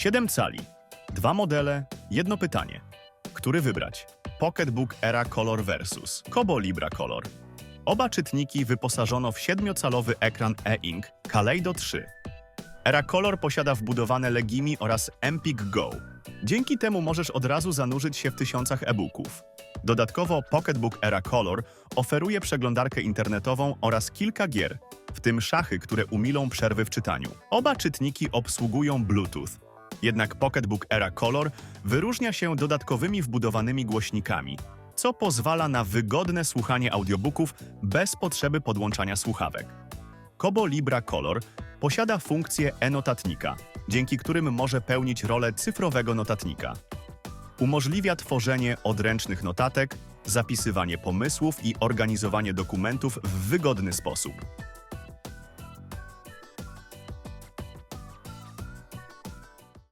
7 cali. Dwa modele, jedno pytanie. Który wybrać? Pocketbook Era Color versus Kobo Libra Color. Oba czytniki wyposażono w 7-calowy ekran e-ink Kaleido 3. Era Color posiada wbudowane Legimi oraz Empik Go. Dzięki temu możesz od razu zanurzyć się w tysiącach e-booków. Dodatkowo Pocketbook Era Color oferuje przeglądarkę internetową oraz kilka gier, w tym szachy, które umilą przerwy w czytaniu. Oba czytniki obsługują Bluetooth. Jednak Pocketbook Era Color wyróżnia się dodatkowymi wbudowanymi głośnikami, co pozwala na wygodne słuchanie audiobooków bez potrzeby podłączania słuchawek. Kobo Libra Color posiada funkcję e-notatnika, dzięki którym może pełnić rolę cyfrowego notatnika. Umożliwia tworzenie odręcznych notatek, zapisywanie pomysłów i organizowanie dokumentów w wygodny sposób.